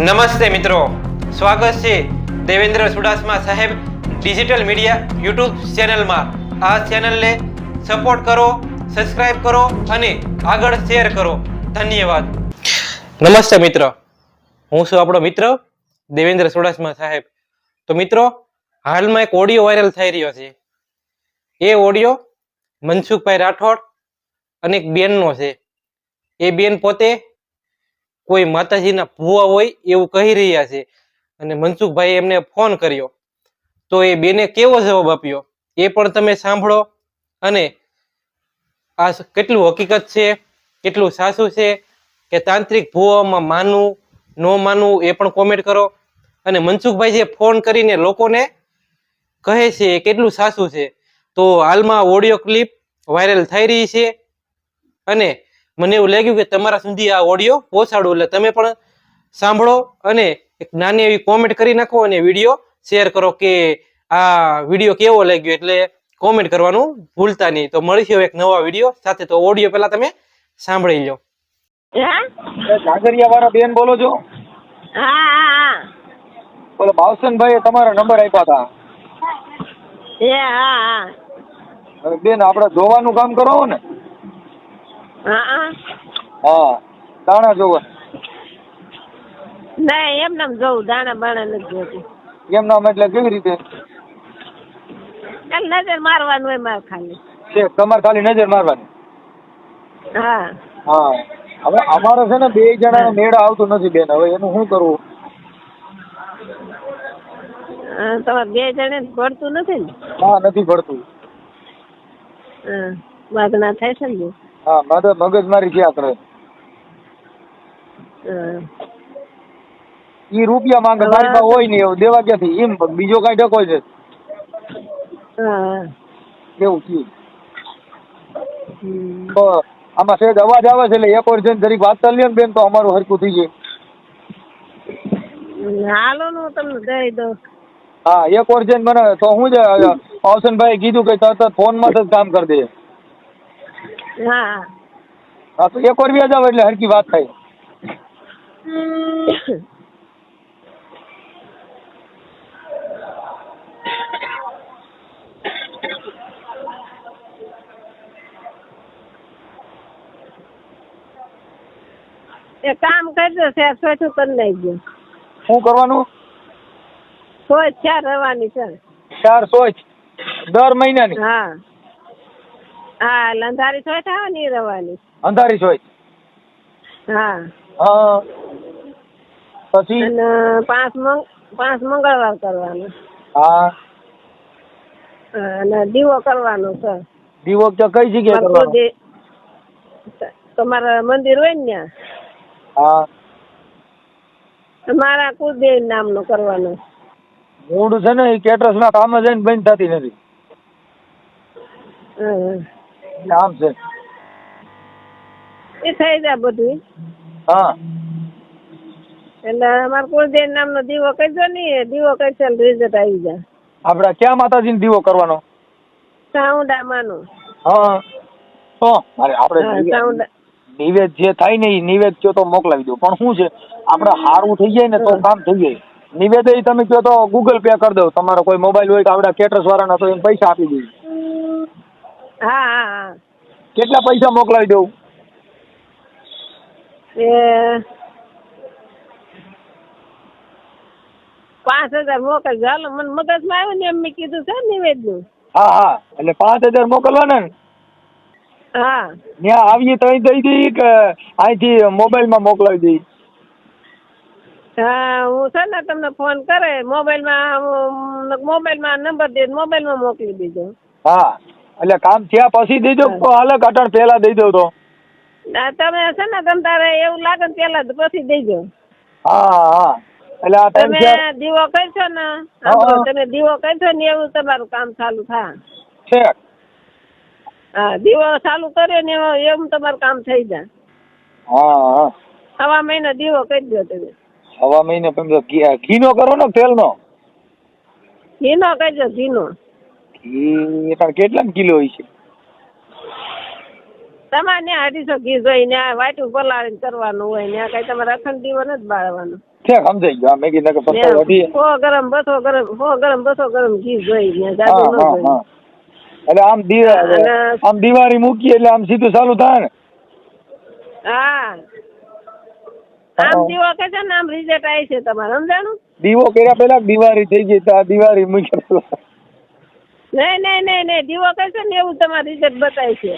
નમસ્તે મિત્રો. સ્વાગત છે દેવેન્દ્ર સુડાસમા સાહેબ ડિજિટલ મીડિયા યુટ્યુબ ચેનલમાં. આ ચેનલને સપોર્ટ કરો, સબસ્ક્રાઇબ કરો અને આગળ શેર કરો. ધન્યવાદ. નમસ્તે મિત્ર. હું છું આપણો મિત્ર દેવેન્દ્ર સુડાસમા સાહેબ. તો મિત્રો, હાલમાં એક ઓડિયો વાયરલ થઈ રહ્યો છે. એ ઓડિયો મનસુખભાઈ રાઠોડ અને એક બેનનો છે. એ બેન પોતે કોઈ માતાજીના ભુવા હોય એવું કહી રહ્યા છે. અને મનસુખભાઈએ એમને ફોન કર્યો. તો એ બેને કેવો જવાબ આપ્યો? એ પણ તમે સાંભળો. અને આ કેટલું હકીકત છે? કેટલું સાસું છે? કે તાંત્રિક ભુવામાં માનવું, ન માનવું એ પણ કોમેન્ટ કરો. અને મનસુખભાઈ જે ફોન કરીને લોકોને કહે છે એ કેટલું સાસું છે. તો હાલમાં ઓડિયો ક્લિપ વાયરલ થઈ રહી છે. અને મને એવું લાગ્યું કે તમારા સુધી આ ઓડિયો પહોંચાડું. એટલે તમે પણ સાંભળો અને એક નાની એવી કોમેન્ટ કરી નાખો અને વીડિયો શેર કરો કે આ વીડિયો કેવો લાગ્યો. એટલે કોમેન્ટ કરવાનું ભૂલતા નહીં. તો મળીશું એક નવા વીડિયો સાથે. તો ઓડિયો પહેલા તમે સાંભળી લો હા? નાગરિયા વાળા બેન બોલો છો? હા હા બોલો ભાવસનભાઈ તમારા નંબર આપ્યા હતા બેન આપણે જોવાનું કામ કરો ને. હા હા. દાણા જોવા. ના એમ એમ જોઉં દાણા બાણા નથી જોતી. એમ નામ એટલે કેવી રીતે? ચાલ નજર મારવાનું હોય મારે ખાલી. છે તમારે ખાલી નજર મારવાની. હા. હા. હવે અમારે છે ને બે જણા મેળા આવતો નથી બેન હવે એનું શું કરવું? તમારે બે જણે ભરતું નથી ને? હા નથી ભરતું. હા વાદના થાય છે ને હા મગજ મગજમારી ક્યાં કરે. ઈ રૂપિયા માંગે મારી પાસે હોય નહીં એવું દેવા ક્યાંથી એમ બીજો કાંઈ ઢકો છે. એવું કેવું થયું તો આમાં સહેજ અવાજ આવે છે એટલે એક વાર જઈને જરીક વાત કરી ને બેન તો અમારું હરકું થઈ જાય. હાલો ને હું તમને દઈ દઉં. હા એક વાર જઈને મને તો હું છે પાવસનભાઈ કીધું કે તરત ફોનમાં જ કામ કરી દે. હા. હા તો એક વાર આવે એટલે હરકી વાત થાય. એ કામ કરજો શેર સોચું કરી નાખજો. શું કરવાનું? સોચ ચાર રહેવાની છે. ચાર સોચ દર મહિનાની? હા. હા રહેવાની અંધારી હા. હા. પછી? અને પાંચ મંગ પાંચ મંગળવાર કરવાનું. હા. અને દીવો કરવાનો છે. દીવો તો કઈ જગ્યાએ તમારા કરવાનો? તમારા મંદિર હોય ને હા. ત્યાં મારા કુળદેવ નામનો કરવાનો. મૂળ છે ને એ કેટરસ ના કામ જઈને બંધ થતી નથી. આમ છે. એ થઈ જાય બધું હા. એટલે અમારે કુળદેવ નામનો દીવો કરજો ને દીવો કરશો રિઝલ્ટ આવી જાય. આપણે ક્યાં માતાજીને દીવો કરવાનો? સાઉન્ડામાંનો. હા. તો હા આપણે નિવેદ જે થાય ને એ નિવેદ કયો તો મોકલાવી દો. પણ શું છે? આપણે સારું થઈ જાય ને તો કામ થઈ જાય. નિવેદ તમે કયો તો ગૂગલ પે કરી દો. તમારો કોઈ મોબાઈલ હોય તો આપડા કેટરસ વાળાના તો એને પૈસા આપી દઈએ. હા હા હા. કેટલા પૈસા મોકલાવી દઉં? એ પાંચ હજાર મોકલ ચાલો મને મગજમાં આવ્યું ને એમ મેં કીધું છે નિવેદનું. હા હા. એટલે પાંચ હજાર મોકલવાના ને? હા. ત્યાં આવીએ તો દઈ દઈએ કે અહીંથી મોબાઈલમાં મોકલાવી દઈ? હા હું છે ને તમને ફોન કરે મોબાઈલમાં મોબાઈલમાં નંબર દે મોબાઈલમાં મોકલી દેજો. હા. એટલે કામ થયા પછી દઈ દો તો હાલે કટણ પહેલા દઈ દઉં તો. તમે છે ને તમ તારે એવું લાગે ને જ પછી દેજો. હા હા. એટલે આ તમે દીવો કરશો ને તમે દીવો કરશો ને એવું તમારું કામ ચાલુ થાય. છે. હા દીવો ચાલુ કર્યો ને એવું તમારું કામ થઈ જાય. હા હા. હવા મહિનો દીવો કરી દો તમે. હવા મહિનો ઘીનો કરો ને તેલનો? ઘીનો કરજો ઘીનો. તાર કેટલા કિલો હોય છે? તમારે અઢીસો ઘી જોઈ ને વાટું પલાળીને કરવાનું હોય ને કઈ તમારે અખંડ દીવો નથી બાળવાનું. છે સમજાઈ ગયો? મેં કીધું કે પચાસ વધી સો ગરમ બસો ગરમ સો ગરમ બસો ગરમ ઘી જોઈ ને હા ન જોઈ એટલે આમ આમ દિવાળી મૂકીએ એટલે આમ સીધું ચાલુ થાય ને? હા. આમ દીવો કે છે ને આમ રિઝલ્ટ આવી છે તમારે સમજાણું? દીવો કર્યા પેલા દિવાળી થઈ ગઈ તો આ દિવાળી મૂકી. નહીં નહીં નહીં નહીં દીવો કે ને એવું તમારે રિઝલ્ટ બતાવે છે.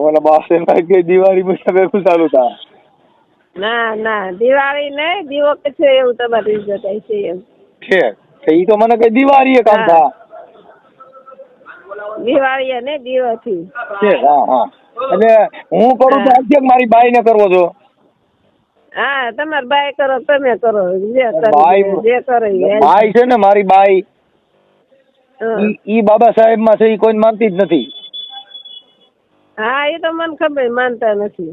ઓલા બાસે કે દિવાળી મૂક્યા ભેગું ચાલુ થાય ના ના દિવાળી નહીં દીવો કે છે એવું તમારે રિઝલ્ટ આવી છે એમ. છે ઈ તો મને કઈ દિવાળી કામ. થા. દિવાળી ને દીવાથી. છે હા હા. એટલે હું કરું તો અધ્યક્ષ મારી બાઈ ને કરવો છો? હા તમાર બાઈ કરો તમે કરો જે કરે એ. બાઈ છે ને મારી બાઈ. ઈ બાબા સાહેબમાં છે ઈ માનતી જ નથી. હા એ તો મને ખબર માનતા નથી.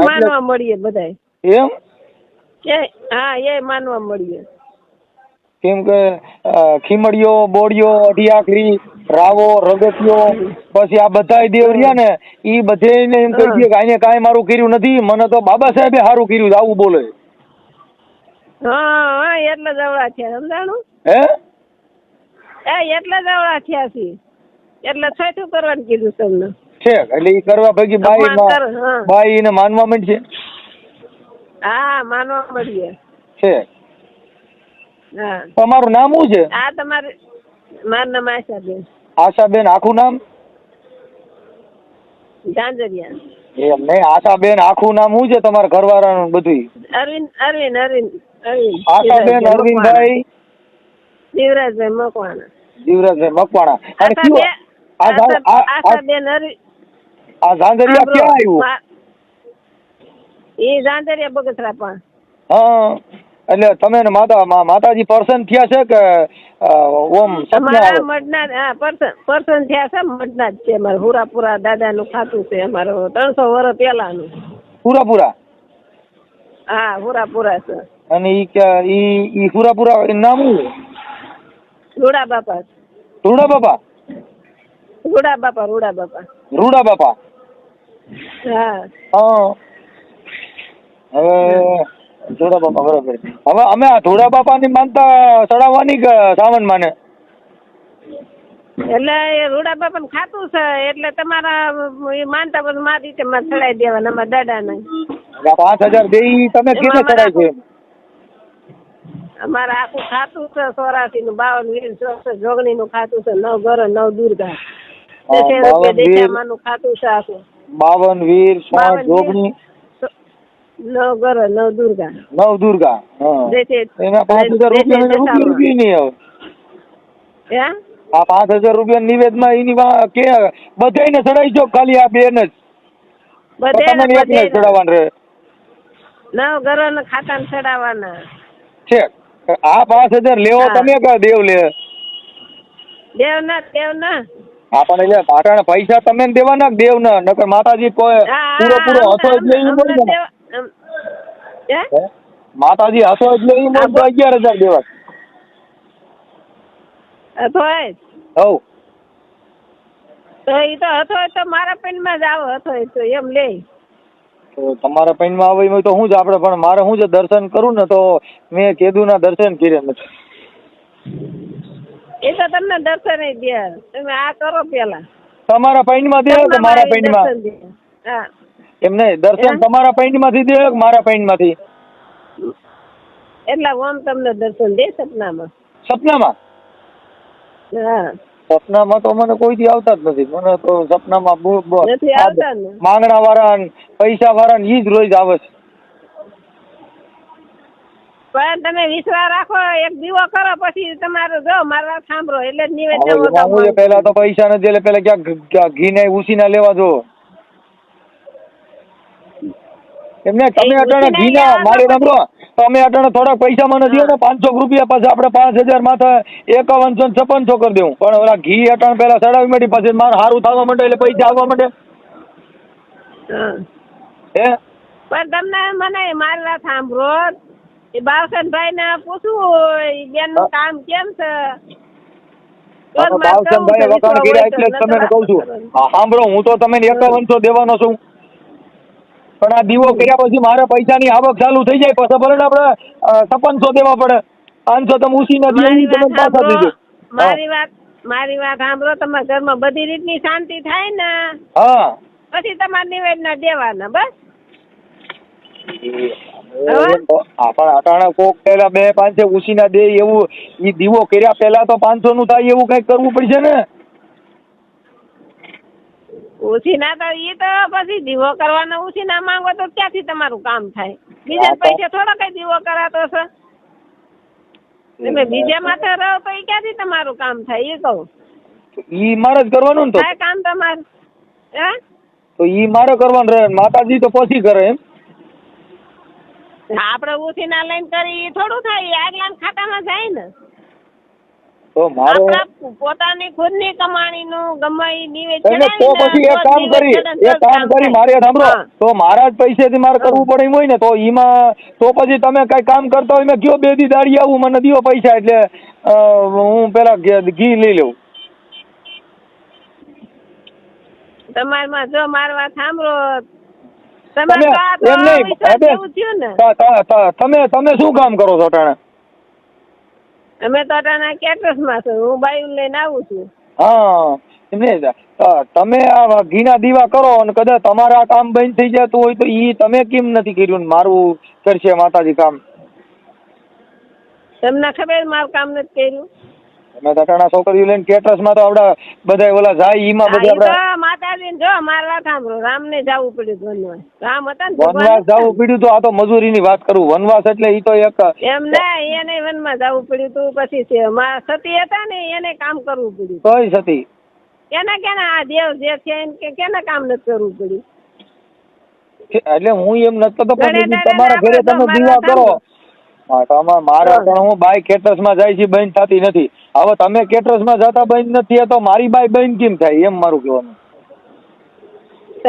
માનવા મળીએ બધાય. એમ? હા એ માનવા મળીએ. કેમ કે ખીમડીયો બોડિયો અઢિયાખરી રાવો રગતિયો પછી આ બધા દેવ રહ્યા ને એ બધેને એમ કહી દે કે આને કાંઈ મારું કર્યું નથી મને તો બાબા સાહેબે સારું કર્યું આવું બોલે. હા હા એટલે જવડા છે સમજાણું? હે? એ એટલે જ અવળા થયા છે. એટલે છઠ્ઠું કરવાનું કીધું તમને છે એટલે એ કરવા ભેગી બાઈ. બાઈ ને માનવા માંડશે? હા માનવા મળીએ છે. હા. તમારું નામ શું છે? આ તમારે મારું નામ આશાબેન. આશાબેન આખું નામ? ગાંજરિયા એમ નહીં આશાબેન આખું નામ શું છે તમારા ઘરવાળાનું બધું અરવિંદ અરવિંદ અરવિંદ અરવિંદ. આશાબેન અરવિંદભાઈ. શિવરાજભાઈ મકવાણા. જીવરાજભાઈ મકવાણા. અને કયો? આ ઝાંઝરિયા ક્યાં આવ્યું? એ ઝાંઝરિયા બગસરા પણ. હા એટલે તમે ને માતા માતાજી પર્સન થયા છે કે ઓમ સપના મઢના હા પર્સન પર્સન થયા છે મઢના જ છે અમારે. હુરાપુરા દાદાનું ખાતું છે અમારું. ત્રણસો વર્ષ પહેલાનું. પૂરા પૂરા હા હુરાપુરા છે. અને ઈ કે- ઈ ઈ પૂરા પૂરા નામ? રૂડા બાપા. રૂડા બાપા? રૂડા બાપા રૂડા બાપા. રૂડા બાપા? હા. હા. હવે ધોળા બાપા બરોબર. હવે અમે આ ધોળા બાપાની માનતા ચડાવવાની સાવન માને? એટલે એ રૂડા બાપા ને ખાતું છે એટલે તમારા એ માનતા બધું મારી રીતે ચડાવી દેવાના અમારા દાદા ને પાંચ હજાર બે તમે કેટલા ચડાવી છે અમારે આખું ખાતું છે ચોરાસી નું બાવન વીર ચોસઠ જોગણી નું ખાતું છે નવ ઘર નવ દુર્ગા. દેશામાં નું ખાતું છે આખું. બાવન વીર. જોગણી. નવ ઘર નવ દુર્ગા. નવ દુર્ગા એના પાંચ હજાર રૂપિયા રૂપિયા નહીં આવે આ પાંચ હજાર રૂપિયા નિવેદમાં એની કે બધાયને ચડાઈ જો ખાલી આ બેન જ. તો બધે તમને એકને જ ચડાવવાનું રહે. નવ ઘર ને ખાતા ને ચડાવવાના. છે આ પાંચ હજાર લેવો તમે કે દેવ લે? દેવ ના દેવ ના. આપણને એટલે પાટણ પૈસા તમે દેવાના દેવ ના નકર માતાજી કોઈ પૂરો પૂરો હસો એટલે ઈ બોલે? માતાજી હસો એટલે ઈ બોલે. તો અગિયાર હજાર દેવા. અથોય હવ. તો એ તો હતો તો મારા પેનમાં જ આવો હતો તો એમ લે. તો તમારા પૈનમાં માં એમાં તો શું છે આપણે પણ મારે શું છે દર્શન કરું ને તો મેં કેદુના દર્શન કર્યા નથી. એ તો તમને દર્શન દે. તમે આ કરો પેલા. તમારા પૈનમાં દે કે મારા પૈનમાં માં એમ નહીં દર્શન? તમારા પૈનમાંથી દે કે મારા પૈનમાંથી એટલે ઓમ તમને દર્શન દે સપનામાં? સપનામાં? હા. સપનામાં તો મને કોઈથી આવતા જ નથી. મને તો સપનામાં? માંગણા વાળા પૈસા વાળા ઈ જ રોજ આવે છે. પણ તમે વિશ્વાસ રાખો એક દીવો કરો પછી તમારે જો મારા સાંભળો એટલે નિવેદન પહેલા તો પૈસા નથી એટલે પેલા ક્યાંક ઘી ને ઉસી ના લેવા જો એમને તમે અટાણે ઉસીના ઘી ના લેવા મારે તો તમે અટાણે થોડાક પૈસા મને દો ને પાંચસો રૂપિયા પછી આપણે પાંચ હજાર માથે એકાવનસો છપ્પનસો કરી દેવું. પણ ઓલા ઘી અટાણ પેલા ચડાવી માંડી પછી મારે સારું થવા માંડે એટલે પૈસા આવવા માંડે. હે. પણ તમને મને મારલા સાંભળો. એ બાવસનભાઈ ને પૂછવું બેનનું કામ કેમ છે? કે વખાણ કર્યા એટલે જ તમને કહું છું. સાંભળો હું તો તમને એકાવનસો દેવાનો છું. પણ આ દીવો કર્યા પછી મારે પૈસાની આવક ચાલુ થઈ જાય પછી ભલે આપણે છપ્પનસો દેવા પડે. પાંચસો તમે ઉસી નથી તમે વાત પાછા દીધો. મારી વાત મારી વાત સાંભળો તમારા ઘરમાં બધી રીતની શાંતિ થાય ને? હા. પછી તમારે નિવેદના દેવાના બસ? કોક પેલા બે પાંચે ઉસીના દે એવું ઈ દીવો કર્યા પેલા તો પાંચસો નું થાય એવું કંઈક કરવું પડશે ને? ઓછી ના તો એ તો પછી દીવો કરવાનો ઓછી ના માંગો તો ક્યાંથી તમારું કામ થાય? બીજા પૈસા થોડા કઈ દીવો કરાતો છે તમે બીજા માથે રહો તો એ ક્યાંથી તમારું કામ થાય એ કહું. ઈ મારે જ કરવાનું ને તો? થાય કામ તમારું. હે? તો ઈ મારે કરવાનું રહે માતાજી તો પછી કરે એમ? આપણે ઉછી ના લઈને કરી એ થોડું થાય આગલા ખાતામાં જાય ને. તો મારે પોતાની ખુદની કમાણીનું ગમે ઈ નિવેદ એટલે તો પછી એક કામ કરી એક કામ કરી મારે સાંભળો. તો મારા જ પૈસેથી મારે કરવું પડે હોય ને તો એમાં તો પછી તમે કઈ કામ કરતા હોય મેં કયો બે દી દાડી આવું મને દિયો પૈસા એટલે હું પેલા ઘી લઈ લઉં. તમારમાં જો મારવા સાંભળો તમે તમે તો આ તો એમ નહીં વિશ્વાસ હવે જેવું થયું ને. ત- ત- ત- તમે તમે શું કામ કરો છો અટાણે? અમે તો અટાણા કેટરસમાં છું હું બાયું લઈને આવું છું. હા એમને તમે આ ઘીના દીવા કરો અને કદાચ તમારા કામ બંધ થઈ જતું હોય તો ઈ તમે કેમ નથી કર્યું ને મારું કરશે માતાજી કામ? તમને ખબર મારું કામ નથી કર્યું? અમે તો અટાણા છોકરીઓ લઈને કેટરસમાં તો આપડા બધા ઓલા જાય ઈમાં બધા આપડા માતાજીને જો મારવા સાંભળો. રામને જવું પડ્યું વનવાસ. રામ હતા ને વનવાસ જવું પડ્યું તો આ તો મજૂરીની વાત કરું. વનવાસ એટલે ઈ તો એક એમ ના એને વનમાં જવું પડ્યું તું પછી સતી હતા ને એને કામ કરવું પડ્યું. કઈ સતી? કેના કેના આ દેવ જે છે એને કે કેના કામ નથી કરવું પડ્યું? એટલે હું એમ નથી કહેતો પણ તમારા ઘરે તમે દીવા કરો. તમારે મારે પણ હું બાઈ કેટરસમાં જાય છે બંધ થતી નથી. હવે તમે કેટરસમાં જતા બંધ નથી તો મારી બાઈ બંધ કેમ થાય? એમ મારું કહેવાનું.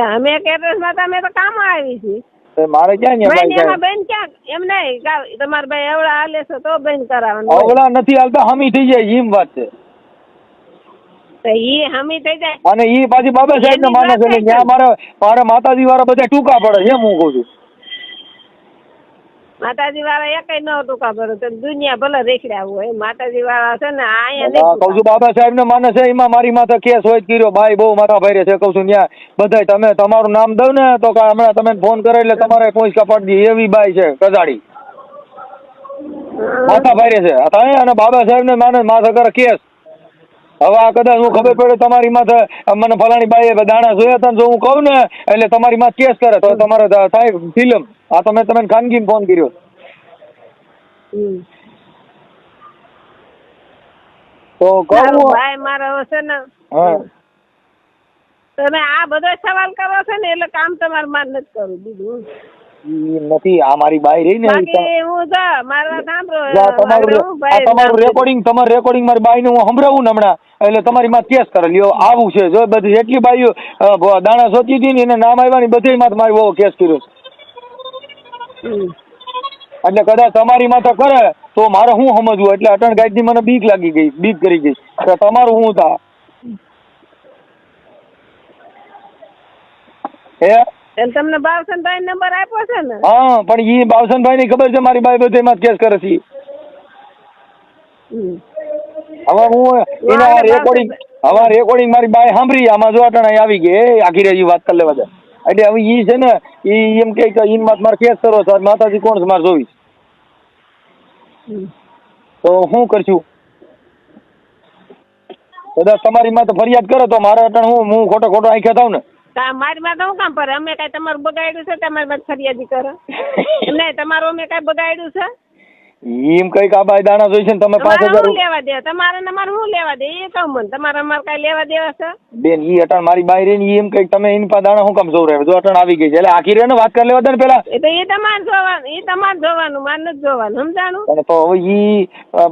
અમે કેટરસમાં તો અમે તો કામ આવી છીએ. મારે ક્યાં ન્યા બેન ક્યાં? એમ નહીં તમારા ભાઈ એવડા હાલે છે તો બેન કરાવવાનું. અવળા નથી હાલતા હમી થઈ જાય એમ વાત છે. તો ઈ હમી થઈ જાય. અને ઈ પાછી બાબા સાહેબ ને માને છે ને ત્યાં મારે મારે માતાજી વાળા બધા ટૂંકા પડે એમ હું કહું છું. માતાજી વાળા એકય ન ટૂંકા ભરો તો દુનિયા ભલે રેખડ્યા હોય માતાજી વાળા છે ને અહીંયા કઉ છું બાબા સાહેબ ને માને છે એમાં મારી માથે કેસ હોય કર્યો. ભાઈ બહુ માથા ભાઈ છે કઉ છું ત્યાં બધાય તમે તમારું નામ દઉં ને તો કે હમણાં તમે ફોન કરે એટલે તમારે પોઈસ કપાડી દી. એવી બાઈ છે કજાડી માથા ભાઈ છે. અને બાબા સાહેબ ને માને માથે કરે કેસ. હવે આ કદાચ હું ખબર પડે તમારી માથે મને ફલાણી બાઈએ દાણા જોયા હતા જો હું કહું ને એટલે તમારી માથે કેસ કરે તો તમારે થાય ફિલ્મ. આ તો મેં તમને ખાનગી ફોન કર્યો. તો કહું ભાઈ મારો છે ને હા. તમે આ બધો સવાલ કરો છો ને એટલે કામ તમારે માન નથી કરવું બીજું નથી આ મારી બાઈ રહી ને તો- હું તમારું હું રેકોર્ડિંગ તમારું રેકોર્ડિંગ મારી બાઈને હું સંભળાવું ને હમણાં. એટલે તમારી માં કેસ કરે. લ્યો આવું છે. જો બધી જેટલી બાઈઓ દાણા સોચી હતી ને એને નામ આવ્યા ને બધી માં મારી બહુ કેસ કર્યો એટલે કદાચ તમારી માથે કરે તો મારે શું સમજવું? એટલે અટણ ગાઈડની મને બીક લાગી ગઈ બીક કરી ગઈ. કે તમારું શું થા. હે? તમને બાવસનભાઈ નંબર આપ્યો છે ને? હા પણ ઈ બાવસનભાઈ ની ખબર છે મારી બાઈ બધી માં કેસ કરે છે હવે હું એના રેકોર્ડિંગ હવે રેકોર્ડિંગ મારી બાઈ સાંભળી આમાં જો અટાણે આવી ગઈ. એ આખી રહી વાત કરી લેવા દે. એટલે હવે ઈ છે ને ઈ એમ કે ઈન માત મારે કેસ કરો છો. માતાજી કોણ છે? મારે જોવી તો હું કરશું? કદાચ તમારી માથે ફરિયાદ કરે તો મારે અટાણે હું હું ખોટો ખોટો આંખે થાવ ને. તા મારી માં હું કામ પર? અમે કઈ તમારું બગાડ્યું છે? તમારી માં ફરિયાદી કરો. નહીં તમારું અમે કઈ બગાડ્યું છે? એમ કંઈક આ બાઈ દાણા જોઈ છે ને તમે પાંચ હજાર લેવા દે? તમારે ને અમારે શું લેવા દે? એ કહું મને તમારે અમારે કઈ લેવા દેવા છે? બેન ઈ અટણ મારી બાય રહી ને એમ કંઈક તમે એની પાસે દાણા શું કામ જોવ જો અટણ આવી ગઈ છે. એટલે આખી રહે ને વાત કરી લેવા દે ને પેલા. એ તો એ તમારે જોવાનું એ તમારે જોવાનું મારે નથી જોવાનું સમજાણું? તો હવે ઈ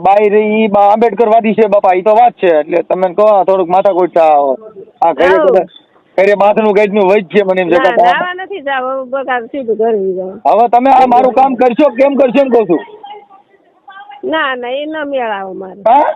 બાય રહી ઈ બા આંબેડકરવાદી છે બાપા ઈ તો વાત છે. એટલે તમે કહો થોડુંક માથાકૂટ આ ઘરે કદાચ ઘરે માથનું ગજનું વૈજ છે મને એમ છે ના નથી જાવ. બગાડ સીધું ઘરે જાવ. હવે તમે આ મારું કામ કરશો? કેમ કરશો એમ કહું છું? ના ના એ ન મેળાવો મારે. હા?